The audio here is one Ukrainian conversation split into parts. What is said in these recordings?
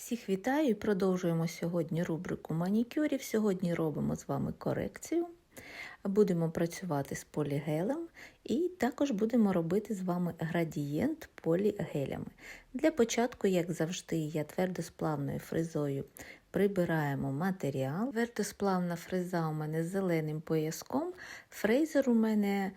Всіх вітаю і продовжуємо сьогодні рубрику манікюрів. Сьогодні робимо з вами корекцію. Будемо працювати з полігелем і також будемо робити з вами градієнт полігелями. Для початку, як завжди, я твердосплавною фрезою прибираємо матеріал. Твердосплавна фреза у мене з зеленим пояском. Фрезер у мене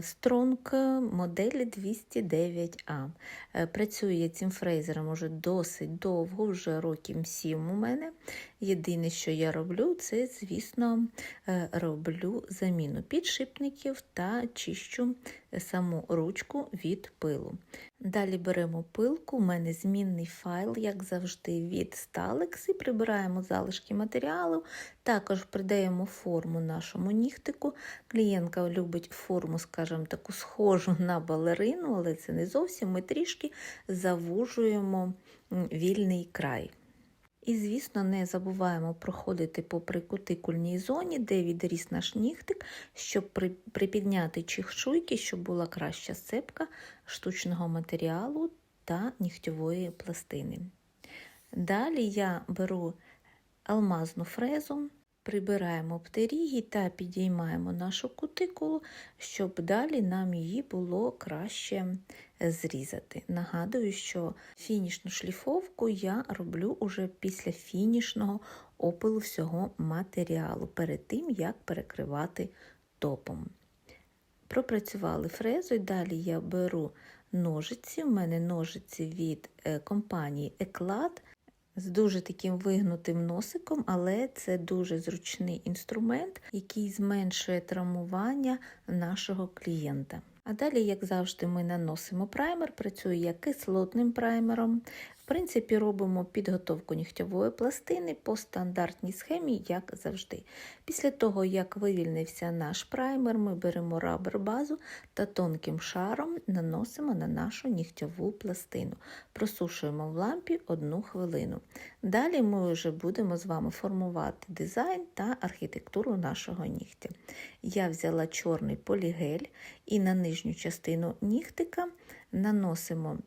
Стронг моделі 209А. Е, Працює цим фрезером уже досить довго, вже років 7 у мене. Єдине, що я роблю, це, звісно, е, роблю заміну підшипників та чищу саму ручку від пилу. Далі беремо пилку, у мене змінний файл, як завжди, від Stalex і прибираємо залишки матеріалу. Також придаємо форму нашому нігтику. Клієнтка любить форму, скажімо, таку схожу на балерину, але це не зовсім. Ми трішки завужуємо вільний край. І, звісно, не забуваємо проходити по прикутикульній зоні, де відріс наш нігтик, щоб припідняти чехшуйки, щоб була краща сцепка штучного матеріалу та нігтьової пластини. Далі я беру алмазну фрезу, прибираємо птеріги та підіймаємо нашу кутикулу, щоб далі нам її було краще зрізати. Нагадую, що фінішну шліфовку я роблю уже після фінішного опилу всього матеріалу, перед тим, як перекривати топом. Пропрацювали фрезу, і далі я беру ножиці. У мене ножиці від компанії Еклад з дуже таким вигнутим носиком, але це дуже зручний інструмент, який зменшує травмування нашого клієнта. А далі, як завжди, ми наносимо праймер, працюю я кислотним праймером. В принципі, робимо підготовку нігтьової пластини по стандартній схемі, як завжди. Після того, як вивільнився наш праймер, ми беремо рабер базу та тонким шаром наносимо на нашу нігтьову пластину. Просушуємо в лампі одну хвилину. Далі ми вже будемо з вами формувати дизайн та архітектуру нашого нігтя. Я взяла чорний полігель і на нижню частину нігтика наносимо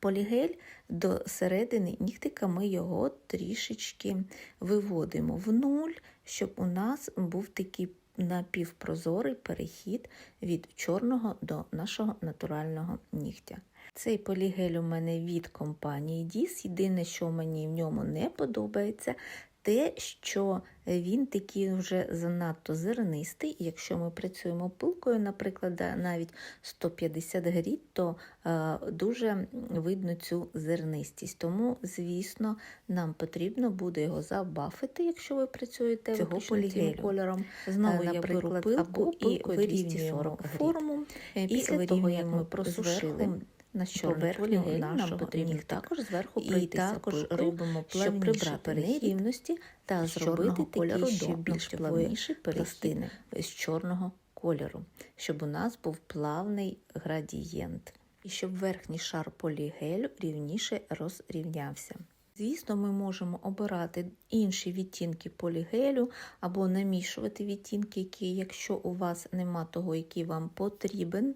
полігель до середини нігтика, ми його трішечки виводимо в нуль, щоб у нас був такий напівпрозорий перехід від чорного до нашого натурального нігтя. Цей полігель у мене від компанії DIS. Єдине, що мені в ньому не подобається, те, що він такий вже занадто зернистий. Якщо ми працюємо пилкою, наприклад, навіть 150 гріт, то е, дуже видно цю зернистість. Тому, звісно, нам потрібно буде його забафити, якщо ви працюєте цього полігелю. кольором. Знову я беру пилку і вирівнюємо форму. Після того, як ми просушили на поверхню нам потрібно також зверху і також робимо щоб прибрати нерівності та зробити кольору ще більш плавніші пластини з чорного кольору, щоб у нас був плавний градієнт. І щоб верхній шар полігелю рівніше розрівнявся. Звісно, ми можемо обирати інші відтінки полігелю або намішувати відтінки, які, якщо у вас нема того, який вам потрібен.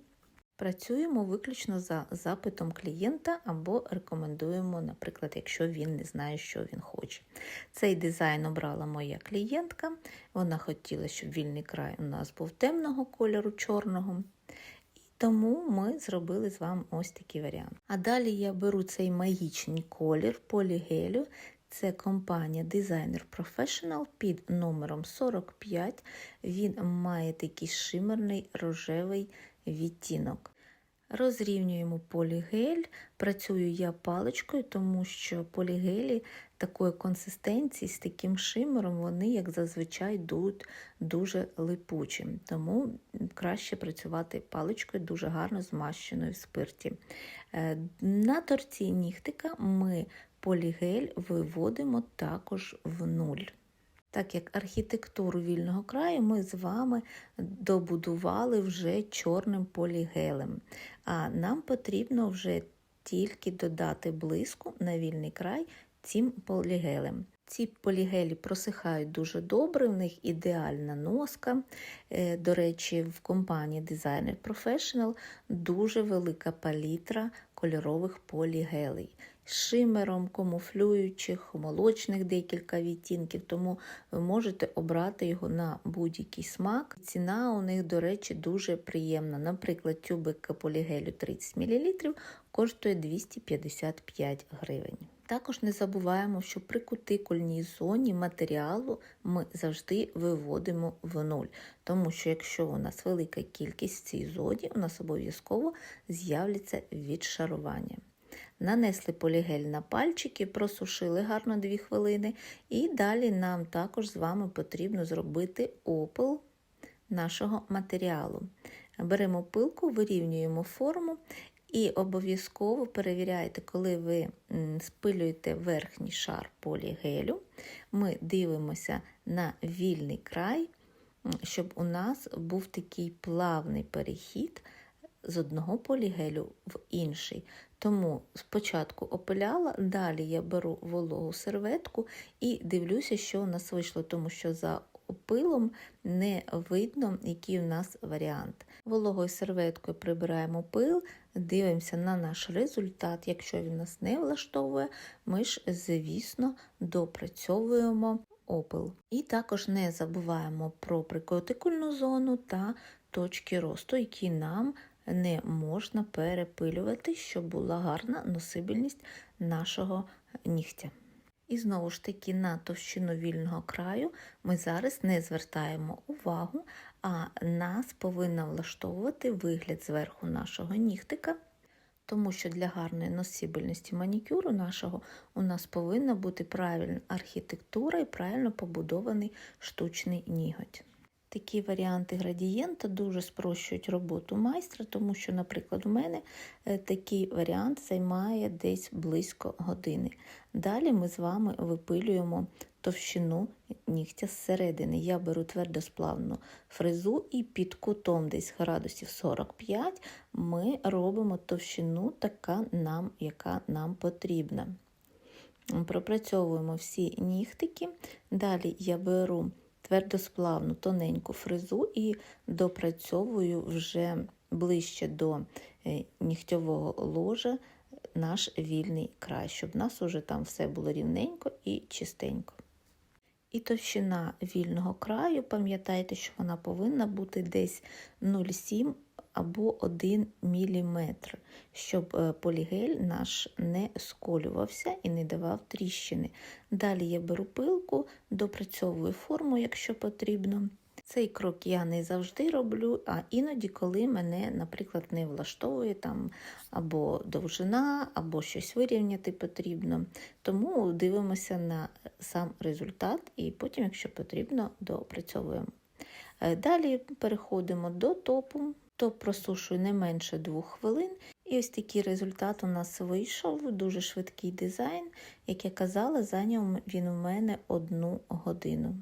Працюємо виключно за запитом клієнта або рекомендуємо, наприклад, якщо він не знає, що він хоче. Цей дизайн обрала моя клієнтка. Вона хотіла, щоб вільний край у нас був темного кольору, чорного. Тому ми зробили з вами ось такий варіант. А далі я беру цей магічний колір полігелю. Це компанія Designer Professional під номером 45. Він має такий шимерний рожевий відтінок. Розрівнюємо полігель, працюю я паличкою, тому що полігелі такої консистенції з таким шимером, вони, як зазвичай, йдуть дуже липучим. Тому краще працювати паличкою, дуже гарно змащеною в спирті. Е, на торці нігтика ми полігель виводимо також в нуль. Так як архітектуру вільного краю ми з вами добудували вже чорним полігелем, а нам потрібно вже тільки додати блиску на вільний край цим полігелем. Ці полігелі просихають дуже добре, в них ідеальна носка. Е, до речі, в компанії Designer Professional дуже велика палітра кольорових полігелей. шимером, камуфлюючих, молочних декілька відтінків, тому ви можете обрати його на будь-який смак. Ціна у них, до речі, дуже приємна. Наприклад, тюбик полігелю 30 мл коштує 255 гривень. Також не забуваємо, що при кутикульній зоні матеріалу ми завжди виводимо в нуль, тому що якщо у нас велика кількість в цій зоні, у нас обов'язково з'являться відшарування. Нанесли полігель на пальчики, просушили гарно 2 хвилини, і далі нам також з вами потрібно зробити опил нашого матеріалу. Беремо пилку, вирівнюємо форму і обов'язково перевіряйте, коли ви спилюєте верхній шар полігелю, ми дивимося на вільний край, щоб у нас був такий плавний перехід з одного полігелю в інший. Тому спочатку опиляла, далі я беру вологу серветку і дивлюся, що у нас вийшло, тому що за опилом не видно, який у нас варіант. Вологою серветкою прибираємо пил, дивимося на наш результат. Якщо він нас не влаштовує, ми ж, звісно, допрацьовуємо опил. І також не забуваємо про прикотикульну зону та точки росту, які нам не можна перепилювати, щоб була гарна носибельність нашого нігтя. І знову ж таки на товщину вільного краю ми зараз не звертаємо увагу, а нас повинна влаштовувати вигляд зверху нашого нігтика, тому що для гарної носибельності манікюру нашого у нас повинна бути правильна архітектура і правильно побудований штучний ніготь. Такі варіанти градієнта дуже спрощують роботу майстра, тому що, наприклад, у мене такий варіант займає десь близько години. Далі ми з вами випилюємо товщину нігтя зсередини. Я беру твердосплавну фрезу і під кутом десь градусів 45 ми робимо товщину, така нам, яка нам потрібна. Пропрацьовуємо всі нігтики. Далі я беру твердосплавну тоненьку фрезу і допрацьовую вже ближче до нігтьового ложа наш вільний край, щоб у нас уже там все було рівненько і чистенько. І товщина вільного краю, пам'ятайте, що вона повинна бути десь 0,7 або 1 мм, щоб полігель наш не сколювався і не давав тріщини. Далі я беру пилку, допрацьовую форму, якщо потрібно. Цей крок я не завжди роблю, а іноді, коли мене, наприклад, не влаштовує там або довжина, або щось вирівняти потрібно. Тому дивимося на сам результат і потім, якщо потрібно, допрацьовуємо. Далі переходимо до топу. Топ просушую не менше 2 хвилин. І ось такий результат у нас вийшов, дуже швидкий дизайн. Як я казала, зайняв він у мене одну годину.